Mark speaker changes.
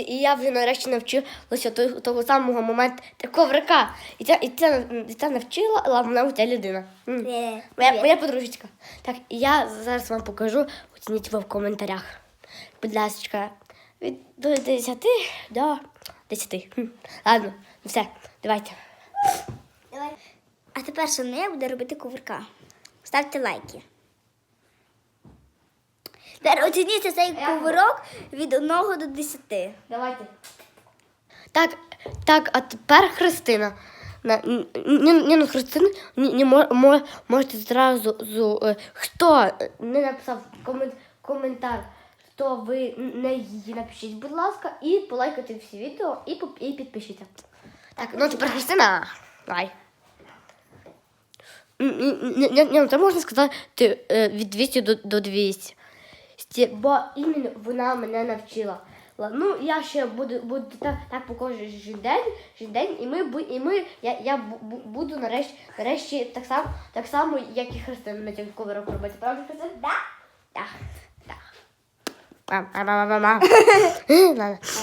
Speaker 1: І я вже нарешті навчилася того, того самого моменту коврика. І це, і це, і це навчила мене ця людина. М.
Speaker 2: Привіт.
Speaker 1: Моя, моя подружечка. Так, і я зараз вам покажу, оцініть ви в коментарях. Будь ласка, від до 10 до 10. Хм. Ладно, ну все, давайте.
Speaker 2: Давай. А тепер Соня буде робити коврика. Ставте лайки. Тепер оцініть цей ковирок від 1 до 10.
Speaker 1: Давайте. Так, так, а тепер Христина. На, ні, ні, ну Христина, ні, ні, мо, мо, можете зразу, зу, е, хто не написав комен, коментар, хто ви не її, напишіть, будь ласка, і полайкайте всі відео і, поп- і підпишіться. Так, ну тепер Христина, давай. Ні, ні, ні, ні, ну, це можна сказати е, від 200 до, до 200. Бо іменно вона мене навчила. Ну, я ще буду, буду так, так по кожен день, день, і ми, і ми я, я бу- бу- буду нарешті, нарешті так само, так само, як і Христина на цьому коврик робити. Правда, Христина? Да? Так. Так.